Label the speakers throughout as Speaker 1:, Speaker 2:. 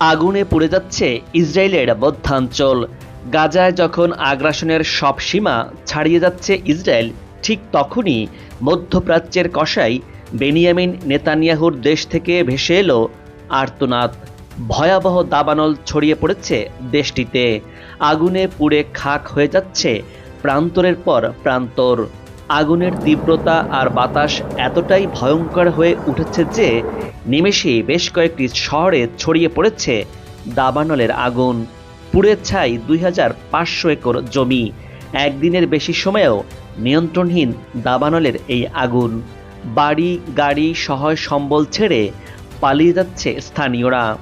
Speaker 1: আগুনে পুড়ে যাচ্ছে ইসরায়েলের মধ্যাঞ্চল। গাজায় যখন আগ্রাসনের সব সীমা ছাড়িয়ে যাচ্ছে ইসরায়েল, ঠিক তখনই মধ্যপ্রাচ্যের কষাই বেনিয়ামিন নেতানিয়াহুর দেশ থেকে ভেসে এলো আর্তনাদ। ভয়াবহ দাবানল ছড়িয়ে পড়েছে দেশটিতে। আগুনে পুড়ে খাক হয়ে যাচ্ছে প্রান্তরের পর প্রান্তর। আগুনের তীব্রতা আর বাতাস এতটাই ভয়ঙ্কর হয়ে উঠেছে যে নিমেষেই বেশ কয়েকটি শহরে ছড়িয়ে পড়েছে দাবানলের আগুন। পুড়ে ছাই দুই হাজার পাঁচশো একর জমি। একদিনের বেশি সময়েও নিয়ন্ত্রণহীন দাবানলের এই আগুন। বাড়ি, গাড়ি সহায় সম্বল ছেড়ে পালিয়ে যাচ্ছে স্থানীয়রা।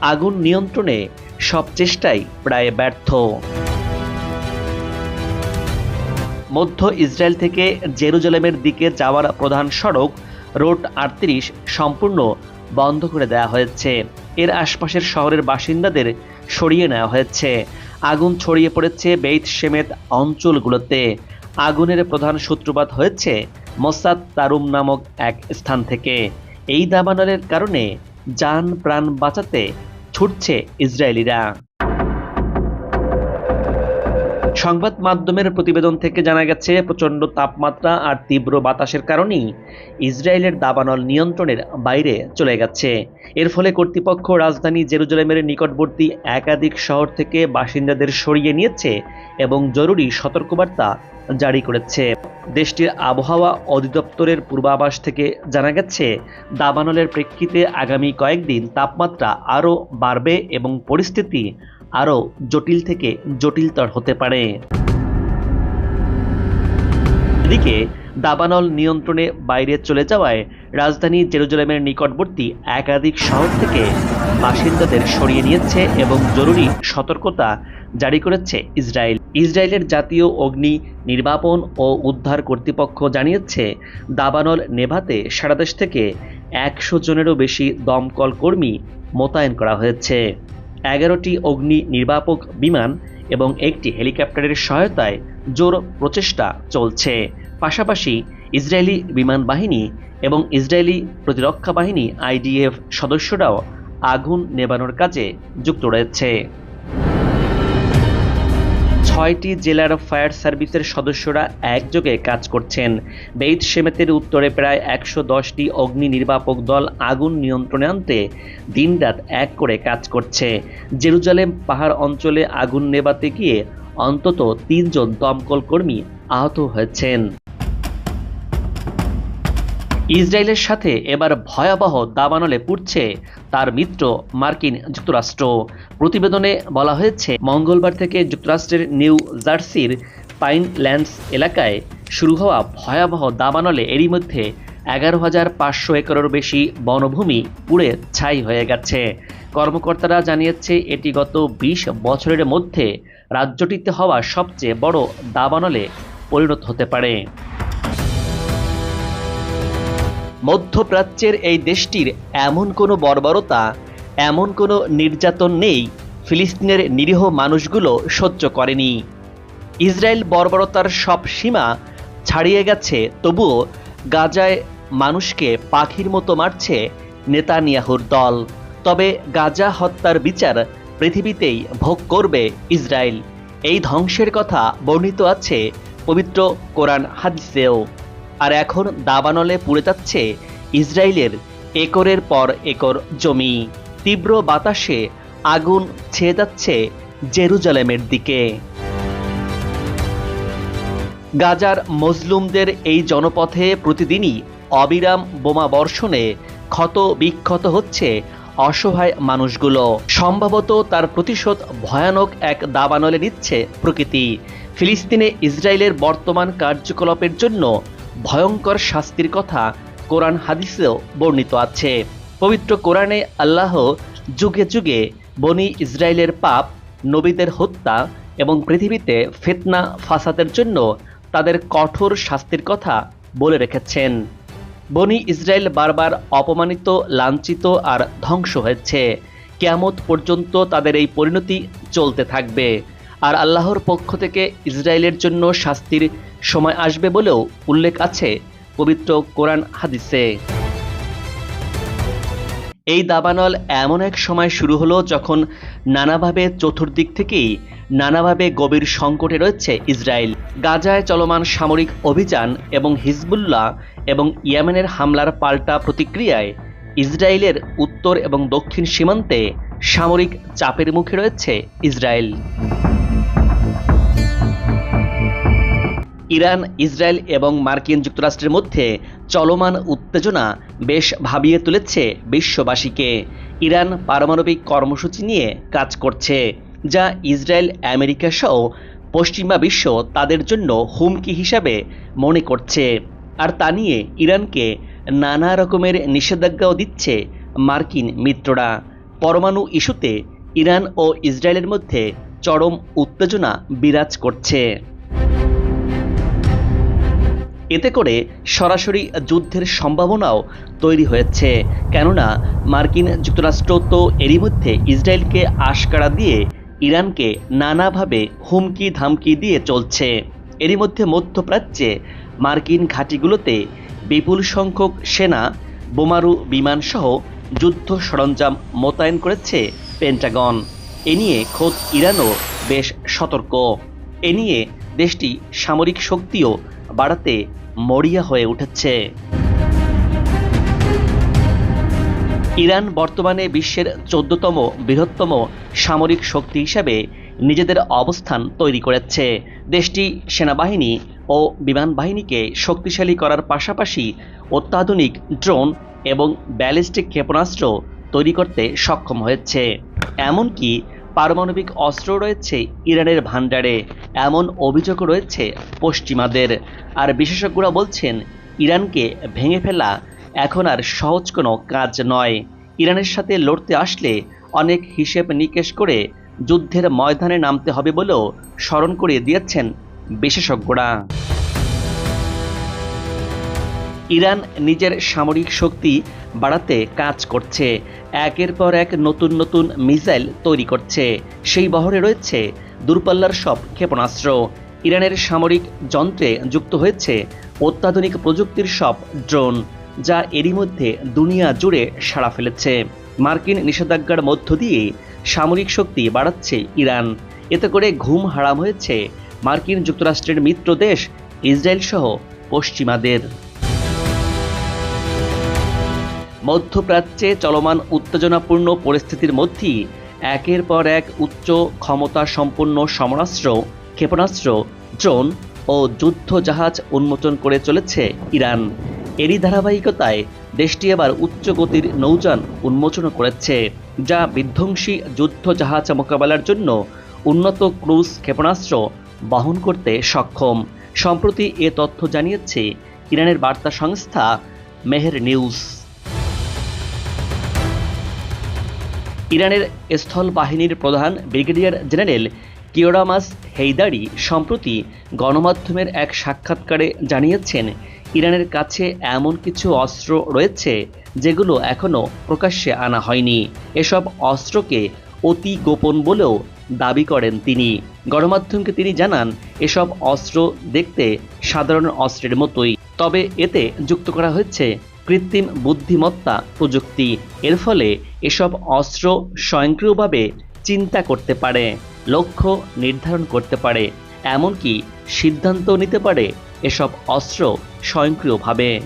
Speaker 1: আগুন নিয়ন্ত্রণে সব চেষ্টাই প্রায় ব্যর্থ। মধ্য ইসরায়েল থেকে জেরুজালেমের দিকে যাওয়ার প্রধান সড়ক রোড আটত্রিশ সম্পূর্ণ বন্ধ করে দেওয়া হয়েছে। এর আশপাশের শহরের বাসিন্দাদের সরিয়ে নেওয়া হয়েছে। আগুন ছড়িয়ে পড়েছে বেইত সেমেত অঞ্চলগুলোতে। আগুনের প্রধান সূত্রপাত হয়েছে মোসাদ তারুম নামক এক স্থান থেকে। এই দাবানলের কারণে যান প্রাণ বাঁচাতে ছুটছে ইসরায়েলিরা। সংবাদ মাধ্যমের প্রতিবেদন থেকে জানা গেছে, প্রচণ্ড তাপমাত্রা আর তীব্র বাতাসের কারণেই ইসরায়েলের দাবানল নিয়ন্ত্রণের বাইরে চলে গেছে। এর ফলে কর্তৃপক্ষ রাজধানী জেরুজালেমের নিকটবর্তী একাধিক শহর থেকে বাসিন্দাদের সরিয়ে নিয়েছে এবং জরুরি সতর্কবার্তা জারি করেছে। দেশটির আবহাওয়া অধিদপ্তরের পূর্বাভাস থেকে জানা গেছে, দাবানলের প্রেক্ষিতে আগামী কয়েকদিন তাপমাত্রা আরও বাড়বে এবং পরিস্থিতি আরও জটিল থেকে জটিলতর হতে পারে। এদিকে দাবানল নিয়ন্ত্রণে বাইরে চলে যাওয়ায় রাজধানী জেরুজালেমের নিকটবর্তী একাধিক শহর থেকে বাসিন্দাদের সরিয়ে নিয়েছে এবং জরুরি সতর্কতা জারি করেছে ইসরায়েল। ইসরায়েলের জাতীয় অগ্নি নির্বাপন ও উদ্ধার কর্তৃপক্ষ জানিয়েছে, দাবানল নেভাতে সারা দেশ থেকে একশো জনেরও বেশি দমকল কর্মী মোতায়েন করা হয়েছে। এগারোটি অগ্নি নির্বাপক বিমান এবং একটি হেলিকপ্টারের সহায়তায় জোর প্রচেষ্টা চলছে। পাশাপাশি ইসরায়েলি বিমান বাহিনী এবং ইসরায়েলি প্রতিরক্ষা বাহিনী আইডিএফ সদস্যরাও আগুন নেবানোর কাজে যুক্ত রয়েছে। ছয়টি জেলার ফায়ার সার্ভিসের সদস্যরা একযোগে কাজ করছেন। বেইত সেমেতের উত্তরে প্রায় একশো দশটি অগ্নি নির্বাপক দল আগুন নিয়ন্ত্রণে আনতে দিনরাত এক করে কাজ করছে। জেরুজালেম পাহাড় অঞ্চলে আগুন নেবাতে গিয়ে অন্তত তিনজন দমকল কর্মী আহত হয়েছেন। ইসরায়েলের সাথে এবার ভয়াবহ দাবানলে পুড়ছে তার মিত্র মার্কিন যুক্তরাষ্ট্র। প্রতিবেদনে বলা হয়েছে, মঙ্গলবার থেকে যুক্তরাষ্ট্রের নিউ জার্সির পাইনল্যান্ডস এলাকায় শুরু হওয়া ভয়াবহ দাবানলে এরই মধ্যে এগারো হাজার পাঁচশো একরের বেশি বনভূমি পুড়ে ছাই হয়ে গেছে। কর্মকর্তারা জানিয়েছে, এটি গত বিশ বছরের মধ্যে রাজ্যটিতে হওয়া সবচেয়ে বড় দাবানলে পরিণত হতে পারে। মধ্যপ্রাচ্যের এই দেশটির এমন কোনো বর্বরতা, এমন কোনো নির্যাতন নেই, ফিলিস্তিনের নিরীহ মানুষগুলো সহ্য করেনি। ইসরায়েল বর্বরতার সব সীমা ছাড়িয়ে গেছে, তবুও গাজায় মানুষকে পাখির মতো মারছে নেতানিয়াহুর দল। তবে গাজা হত্যার বিচার পৃথিবীতেই ভোগ করবে ইসরায়েল। এই ধ্বংসের কথা বর্ণিত আছে পবিত্র কোরআন হাদিসেও। আর এখন দাবানলে পুড়ে যাচ্ছে ইসরায়েলের একরের পর একর জমি। তীব্র বাতাসে আগুন ছেয়ে যাচ্ছে জেরুজালেমের দিকে। গাজার মজলুমদের এই জনপথে প্রতিদিনই অবিরাম বোমা বর্ষণে ক্ষত বিক্ষত হচ্ছে অসহায় মানুষগুলো। সম্ভবত তার প্রতিশোধ ভয়ানক এক দাবানলে নিচ্ছে প্রকৃতি। ফিলিস্তিনে ইসরায়েলের বর্তমান কার্যকলাপের জন্য ভয়ঙ্কর শাস্তির কথা কোরআন হাদিসেও বর্ণিত আছে। পবিত্র কোরআনে আল্লাহ যুগে যুগে বনি ইসরায়েলের পাপ, নবীদের হত্যা এবং পৃথিবীতে ফেতনা ফাসাদের জন্য তাদের কঠোর শাস্তির কথা বলে রেখেছেন। বনি ইসরায়েল বারবার অপমানিত, লাঞ্ছিত আর ধ্বংস হয়েছে। কেয়ামত পর্যন্ত তাদের এই পরিণতি চলতে থাকবে। আর আল্লাহর পক্ষ থেকে ইসরায়েলের জন্য শাস্তির সময় আসবে বলেও উল্লেখ আছে পবিত্র কোরআন হাদিসে। এই দাবানল এমন এক সময় শুরু হলো যখন নানাভাবে চতুর্দিক থেকেই নানাভাবে গভীর সংকটে রয়েছে ইসরায়েল। গাজায় চলমান সামরিক অভিযান এবং হিজবুল্লাহ এবং ইয়েমেনের হামলার পাল্টা প্রতিক্রিয়ায় ইসরায়েলের উত্তর এবং দক্ষিণ সীমান্তে সামরিক চাপের মুখে রয়েছে ইসরায়েল। ইরান, ইসরায়েল এবং মার্কিন যুক্তরাষ্ট্রের মধ্যে চলমান উত্তেজনা বেশ ভাবিয়ে তুলেছে বিশ্ববাসীকে। ইরান পারমাণবিক কর্মসূচি নিয়ে কাজ করছে, যা ইসরায়েল, আমেরিকা সহ পশ্চিমা বিশ্ব তাদের জন্য হুমকি হিসাবে মনে করছে। আর তা নিয়ে ইরানকে নানা রকমের নিষেধাজ্ঞাও দিচ্ছে মার্কিন মিত্ররা। পরমাণু ইস্যুতে ইরান ও ইসরায়েলের মধ্যে চরম উত্তেজনা বিরাজ করছে। এতে করে সরাসরি যুদ্ধের সম্ভাবনাও তৈরি হয়েছে। কেননা, মার্কিন যুক্তরাষ্ট্র তো এরই মধ্যে ইসরায়েলকে আশকারা দিয়ে ইরানকে নানাভাবে হুমকি ধামকি দিয়ে চলছে। এরই মধ্যে মধ্যপ্রাচ্যে মার্কিন ঘাঁটিগুলোতে বিপুল সংখ্যক সেনা, বোমারু বিমানসহ যুদ্ধ সরঞ্জাম মোতায়েন করেছে পেন্টাগন। এ নিয়ে খোদ ইরানও বেশ সতর্ক। এ নিয়ে দেশটি সামরিক শক্তিও বাড়াতে মরিয়া হয়ে উঠেছে। ইরান বর্তমানে বিশ্বের চোদ্দতম বৃহত্তম সামরিক শক্তি হিসাবে নিজেদের অবস্থান তৈরি করেছে। দেশটি সেনাবাহিনী ও বিমান বাহিনীকে শক্তিশালী করার পাশাপাশি অত্যাধুনিক ড্রোন এবং ব্যালিস্টিক ক্ষেপণাস্ত্র তৈরি করতে সক্ষম হয়েছে। এমনকি পারমাণবিক অস্ত্র রয়েছে ইরানের ভাণ্ডারে। এমন অভিযোগও রয়েছে পশ্চিমাদের। আর বিশেষজ্ঞরা বলছেন, ইরানকে ভেঙে ফেলা এখন আর সহজ কোনো কাজ নয়। ইরানের সাথে লড়তে আসলে অনেক হিসেব নিকেশ করে যুদ্ধের ময়দানে নামতে হবে বলেও স্মরণ করিয়ে দিয়েছেন বিশেষজ্ঞরা। ইরান নিজের সামরিক শক্তি বাড়াতে কাজ করছে। একের পর এক নতুন নতুন মিসাইল তৈরি করছে। সেই বহরে রয়েছে দূরপাল্লার সব ক্ষেপণাস্ত্র। ইরানের সামরিক যন্ত্রে যুক্ত হয়েছে অত্যাধুনিক প্রযুক্তির সব ড্রোন, যা এরই মধ্যে দুনিয়া জুড়ে সাড়া ফেলেছে। মার্কিন নিষেধাজ্ঞার মধ্য দিয়ে সামরিক শক্তি বাড়াচ্ছে ইরান। এতে করে ঘুম হারাম হয়েছে মার্কিন যুক্তরাষ্ট্রের মিত্র দেশ ইসরায়েল সহ পশ্চিমাদের। মধ্যপ্রাচ্যে চলমান উত্তেজনাপূর্ণ পরিস্থিতির মধ্যেই একের পর এক উচ্চ ক্ষমতা সম্পন্ন সমরাস্ত্র, ক্ষেপণাস্ত্র, ড্রোন ও যুদ্ধ জাহাজ উন্মোচন করে চলেছে ইরান। এরই ধারাবাহিকতায় দেশটি আবার উচ্চ গতির নৌযান উন্মোচন করেছে, যা বিধ্বংসী যুদ্ধ জাহাজ মোকাবেলার জন্য উন্নত ক্রুজ ক্ষেপণাস্ত্র বহন করতে সক্ষম। সম্প্রতি এ তথ্য জানিয়েছে ইরানের বার্তা সংস্থা মেহের নিউজ। ইরানের স্থল বাহিনীর প্রধান ব্রিগেডিয়ার জেনারেল কিওরামাস হেইদারি সম্প্রতি গণমাধ্যমের এক সাক্ষাৎকারে জানিয়েছেন, ইরানের কাছে এমন কিছু অস্ত্র রয়েছে যেগুলো এখনও প্রকাশ্যে আনা হয়নি। এসব অস্ত্রকে অতি গোপন বলেও দাবি করেন তিনি। গণমাধ্যমকে তিনি জানান, এসব অস্ত্র দেখতে সাধারণ অস্ত্রের মতোই। তবে এতে যুক্ত করা হয়েছে কৃত্রিম বুদ্ধিমত্তা প্রযুক্তি। এর ফলে এসব অস্ত্র স্বয়ংক্রিয়ভাবে চিন্তা করতে পারে, লক্ষ্য নির্ধারণ করতে পারে, এমনকি সিদ্ধান্ত নিতে পারে এসব অস্ত্র স্বয়ংক্রিয়ভাবে।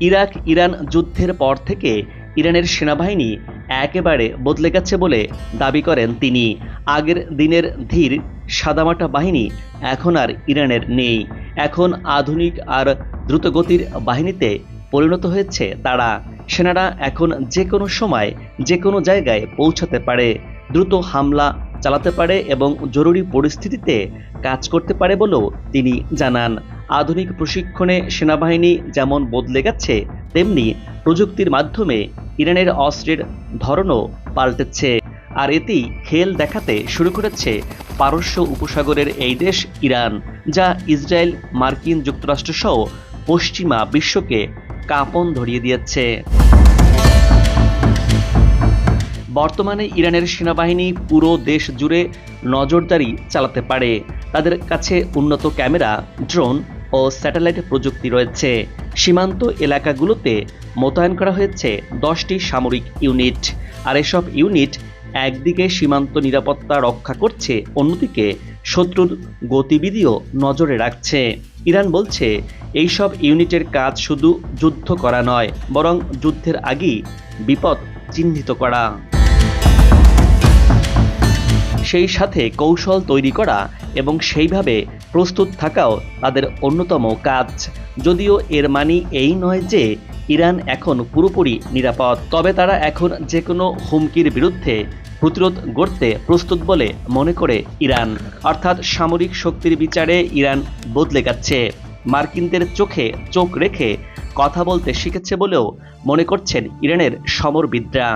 Speaker 1: ইরাক ইরান যুদ্ধের পর থেকে ইরানের সেনাবাহিনী একেবারে বদলে গেছে বলে দাবি করেন তিনি। আগের দিনের ধীর সাদামাটা বাহিনী এখন আর ইরানের নেই। এখন আধুনিক আর দ্রুতগতির বাহিনীতে পরিণত হয়েছে তারা। সেনারা এখন যে কোনো সময়, যে কোনো জায়গায় পৌঁছাতে পারে, দ্রুত হামলা চালাতে পারে এবং জরুরি পরিস্থিতিতে কাজ করতে পারে বলেও তিনি জানান। আধুনিক প্রশিক্ষণে সেনাবাহিনী যেমন বদলে গেছে তেমনি প্রযুক্তির মাধ্যমে ইরানের অস্ত্রের ধরনও পাল্টেছে। আর এতেই খেল দেখাতে শুরু করেছে পারস্য উপসাগরের এই দেশ ইরান, যা ইসরায়েল, মার্কিন যুক্তরাষ্ট্র সহ পশ্চিমা বিশ্বকে কাঁপন ধরিয়ে দিয়েছে। বর্তমানে ইরানের সেনাবাহিনী পুরো দেশ জুড়ে নজরদারি চালাতে পারে। তাদের কাছে উন্নত ক্যামেরা, ড্রোন ও স্যাটেলাইট প্রযুক্তি রয়েছে। সীমান্ত এলাকাগুলোতে মোতায়েন করা হয়েছে দশটি সামরিক ইউনিট। আর এসব ইউনিট একদিকে সীমান্ত নিরাপত্তা রক্ষা করছে, অন্যদিকে শত্রুর গতিবিধিও নজরে রাখছে। ইরান বলছে, এইসব ইউনিটের কাজ শুধু যুদ্ধ করা নয়, বরং যুদ্ধের আগেই বিপদ চিহ্নিত করা। সেই সাথে কৌশল তৈরি করা এবং সেইভাবে প্রস্তুত থাকাও তাদের অন্যতম কাজ। যদিও এর মানে এই নয় যে ইরান এখন পুরোপুরি নিরাপদ, তবে তারা এখন যে কোনো হুমকির বিরুদ্ধে প্রতিরোধ গড়তে প্রস্তুত বলে মনে করে ইরান। অর্থাৎ সামরিক শক্তির বিচারে ইরান বদলে গেছে। মার্কিনদের চোখে চোখ রেখে কথা বলতে শিখেছে বলেও মনে করছেন ইরানের সমরবিদরা।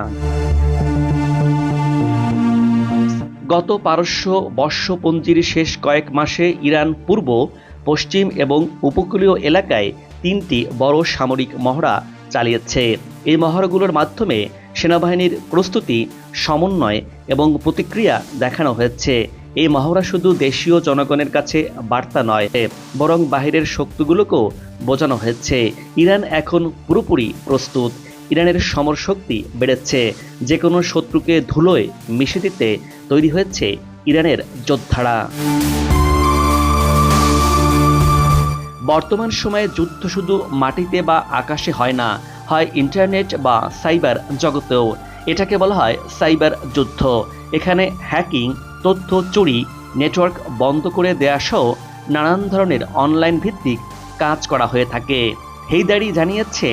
Speaker 1: গত পারস্য বর্ষপঞ্জির শেষ কয়েক মাসে ইরান পূর্ব, পশ্চিম এবং উপকূলীয় এলাকায় তিনটি বড় সামরিক মহড়া চালিয়েছে। এই মহড়াগুলোর মাধ্যমে সেনাবাহিনীর প্রস্তুতি, সমন্বয় এবং প্রতিক্রিয়া দেখানো হয়েছে। এই মহড়া শুধু দেশীয় জনগণের কাছে বার্তা নয়, বরং বাহিরের শক্তিগুলোকেও বোঝানো হয়েছে। ইরান এখন পুরোপুরি প্রস্তুত। ইরানের সমর শক্তি বেড়েছে। যে কোনো শত্রুকে ধুলোয় মিশে দিতে তৈরি হয়েছে ইরানের যোদ্ধারা। বর্তমান সময়ে যুদ্ধ শুধু মাটিতে বা আকাশে হয় না, হয় ইন্টারনেট বা সাইবার জগতেও। এটাকে বলা হয় সাইবার যুদ্ধ। এখানে হ্যাকিং, তথ্য চুরি, নেটওয়ার্ক বন্ধ করে দেয়া সহ নানান ধরনের অনলাইন ভিত্তিক কাজ করা হয়ে থাকে। হেইদারি জানিয়েছে,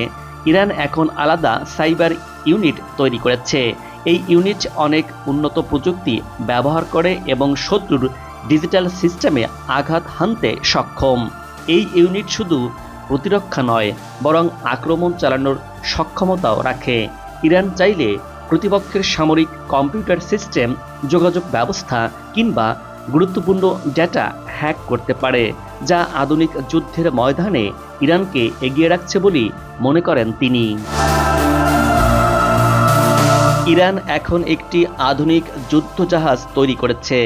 Speaker 1: ইরান এখন আলাদা সাইবার ইউনিট তৈরি করেছে। এই ইউনিট অনেক উন্নত প্রযুক্তি ব্যবহার করে এবং শত্রুর ডিজিটাল সিস্টেমে আঘাত হানতে সক্ষম। এই ইউনিট শুধু প্রতিরক্ষা নয়, বরং আক্রমণ চালানোর সক্ষমতাও রাখে। ইরান চাইলে প্রতিপক্ষের সামরিক কম্পিউটার সিস্টেম, যোগাযোগ ব্যবস্থা কিংবা গুরুত্বপূর্ণ ডেটা হ্যাক করতে পারে, যা আধুনিক যুদ্ধের ময়দানে ইরানকে এগিয়ে রাখছে বলেই মনে করেন তিনি। ইরান এখন একটি আধুনিক যুদ্ধজাহাজ তৈরি করেছে,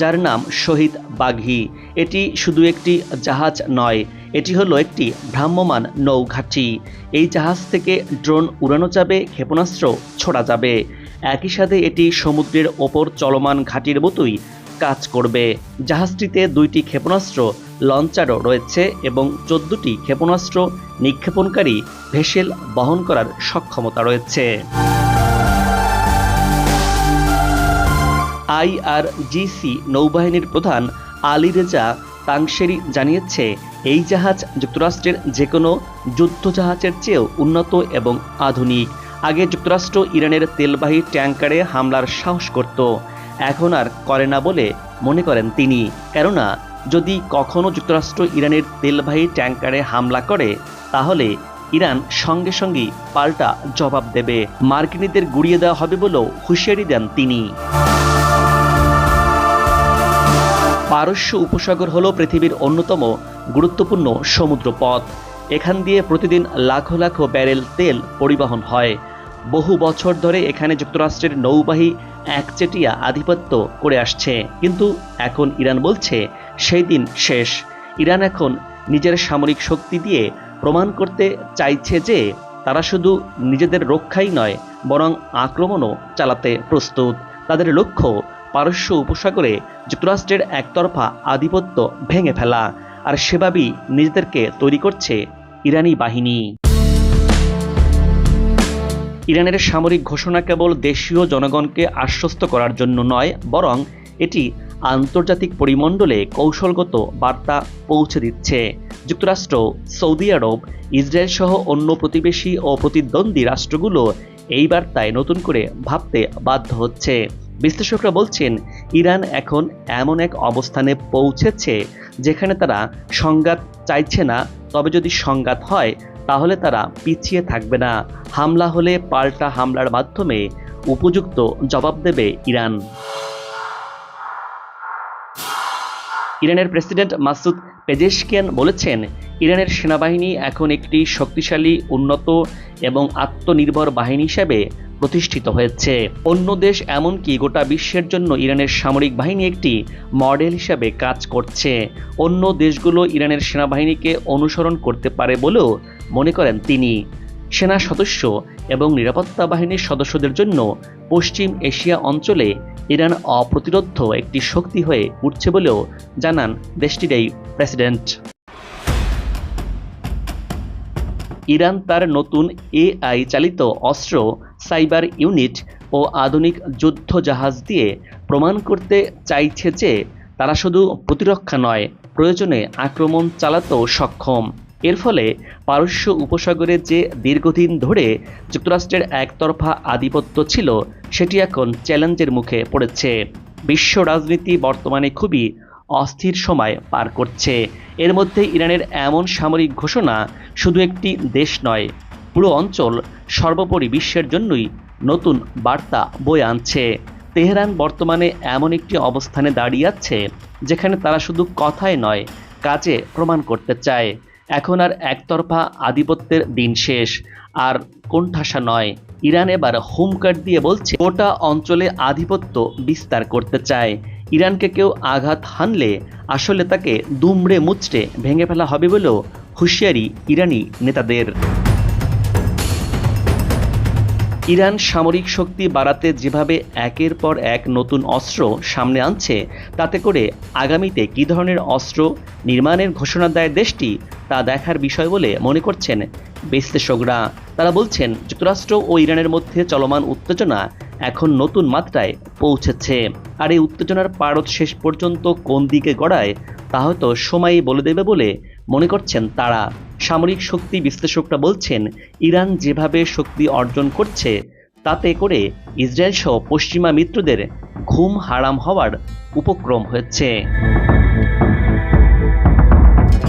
Speaker 1: যার নাম শহীদ বাঘি। এটি শুধু একটি জাহাজ নয়, এটি হলো একটি ভ্রাম্যমান নৌঘাঁটি। এই জাহাজ থেকে ড্রোন উড়ানো যাবে, ক্ষেপণাস্ত্র ছোড়া যাবে। একই সাথে এটি সমুদ্রের ওপর চলমান ঘাঁটির মতোই কাজ করবে। জাহাজটিতে দুইটি ক্ষেপণাস্ত্র লঞ্চারও রয়েছে এবং চোদ্দটি ক্ষেপণাস্ত্র নিক্ষেপণকারী ভেসেল বহন করার সক্ষমতা রয়েছে। আইআরজিসি নৌবাহিনীর প্রধান আলী রেজা তাংশেরি জানিয়েছে, এই জাহাজ যুক্তরাষ্ট্রের যে কোনো যুদ্ধজাহাজের চেয়েও উন্নত এবং আধুনিক। আগে যুক্তরাষ্ট্র ইরানের তেলবাহী ট্যাঙ্কারে হামলার সাহস করত, এখন আর করে না বলে মনে করেন তিনি। কেননা, যদি কখনো যুক্তরাষ্ট্র ইরানের তেলবাহী ট্যাঙ্কারে হামলা করে, তাহলে ইরান সঙ্গে সঙ্গেই পাল্টা জবাব দেবে। মার্কিনীদের গুড়িয়ে দেওয়া হবে বলেও হুঁশিয়ারি দেন তিনি। পারস্য উপসাগর হল পৃথিবীর অন্যতম গুরুত্বপূর্ণ সমুদ্রপথ। এখান দিয়ে প্রতিদিন লাখো লাখো ব্যারেল তেল পরিবহন হয়। বহু বছর ধরে এখানে যুক্তরাষ্ট্রের নৌবাহী একচেটিয়া আধিপত্য করে আসছে। কিন্তু এখন ইরান বলছে, সেই দিন শেষ। ইরান এখন নিজের সামরিক শক্তি দিয়ে প্রমাণ করতে চাইছে যে তারা শুধু নিজেদের রক্ষাই নয়, বরং আক্রমণও চালাতে প্রস্তুত। তাদের লক্ষ্য পারস্য উপসাগরে যুক্তরাষ্ট্রের একতরফা আধিপত্য ভেঙে ফেলা। আর সেভাবেই নিজেদেরকে তৈরি করছে ইরানি বাহিনী। ইরানের সামরিক ঘোষণা কেবল দেশীয় জনগণকে আশ্বস্ত করার জন্য নয়, বরং এটি আন্তর্জাতিক পরিমণ্ডলে কৌশলগত বার্তা পৌঁছে দিচ্ছে। যুক্তরাষ্ট্র, সৌদি আরব, ইসরায়েল সহ অন্য প্রতিবেশী ও প্রতিদ্বন্দ্বী রাষ্ট্রগুলো এই বার্তায় নতুন করে ভাবতে বাধ্য হচ্ছে। বিশ্লেষকরা বলছেন, ইরান এখন এমন এক অবস্থানে পৌঁছেছে যেখানে তারা সংঘাত চাইছে না, তবে যদি সংঘাত হয়, তাহলে তারা পিছিয়ে থাকবে না। হামলা হলে পাল্টা হামলার মাধ্যমে উপযুক্ত জবাব দেবে ইরান। ইরানের প্রেসিডেন্ট মাসুদ পেজেশকিয়ান বলেছেন, ইরানের সেনাবাহিনী এখন একটি শক্তিশালী, উন্নত এবং আত্মনির্ভর বাহিনী হিসেবে প্রতিষ্ঠিত হয়েছে। অন্য দেশ এমনকি গোটা বিশ্বের জন্য ইরানের সামরিক বাহিনী একটি মডেল হিসাবে কাজ করছে। অন্য দেশগুলো ইরানের সেনাবাহিনীকে অনুসরণ করতে পারে বলেও মনে করেন তিনি। সেনা সদস্য এবং নিরাপত্তা বাহিনীর সদস্যদের জন্য পশ্চিম এশিয়া অঞ্চলে ইরান অপ্রতিরোধ্য একটি শক্তি হয়ে উঠছে বলেও জানান দেশটির এই প্রেসিডেন্ট। ইরান তার নতুন এআই চালিত অস্ত্র, সাইবার ইউনিট ও আধুনিক যুদ্ধ জাহাজ দিয়ে প্রমাণ করতে চাইছে যে তারা শুধু প্রতিরক্ষা নয়, প্রয়োজনে আক্রমণ চালাতেও সক্ষম। এর ফলে পারস্য উপসাগরে যে দীর্ঘদিন ধরে যুক্তরাষ্ট্রের একতরফা আধিপত্য ছিল, সেটি এখন চ্যালেঞ্জের মুখে পড়েছে। বিশ্ব রাজনীতি বর্তমানে খুবই অস্থির সময় পার করছে। এর মধ্যে ইরানের এমন সামরিক ঘোষণা শুধু একটি দেশ নয়, পুরো অঞ্চল সর্বোপরি বিশ্বের জন্যই নতুন বার্তা বয়ে আনছে। তেহরান বর্তমানে এমন একটি অবস্থানে দাঁড়িয়ে আছে, যেখানে তারা শুধু কথায় নয়, কাজে প্রমাণ করতে চায়। এখন আর একতরফা আধিপত্যের দিন শেষ, আর কোণঠাসা নয়, ইরান এবার হুমকার দিয়ে বলছে, গোটা অঞ্চলে আধিপত্য বিস্তার করতে চায়। ইরানকে কেউ আঘাত হানলে আসলে তাকে দুমড়ে মুচড়ে ভেঙে ফেলা হবে বলেও হুঁশিয়ারি ইরানি নেতাদের। ইরান সামরিক শক্তি বাড়াতে যেভাবে একের পর এক নতুন অস্ত্র সামনে আনছে, তাতে করে আগামীতে কী ধরনের অস্ত্র নির্মাণের ঘোষণা দেয় দেশটি, তা দেখার বিষয় বলে মনে করছেন বিশ্লেষকরা। তারা বলছেন, যুক্তরাষ্ট্র ও ইরানের মধ্যে চলমান উত্তেজনা এখন নতুন মাত্রায় পৌঁছেছে। আর এই উত্তেজনার পারদ শেষ পর্যন্ত কোন দিকে গড়ায়, তা হয়তো সময়ই বলে দেবে বলে মনে করছেন তারা। সামরিক শক্তি বিশ্লেষকরা বলছেন, ইরান যেভাবে শক্তি অর্জন করছে, তাতে করে ইসরায়েল সহ পশ্চিমা মিত্রদের ঘুম হারাম হওয়ার উপক্রম হয়েছে।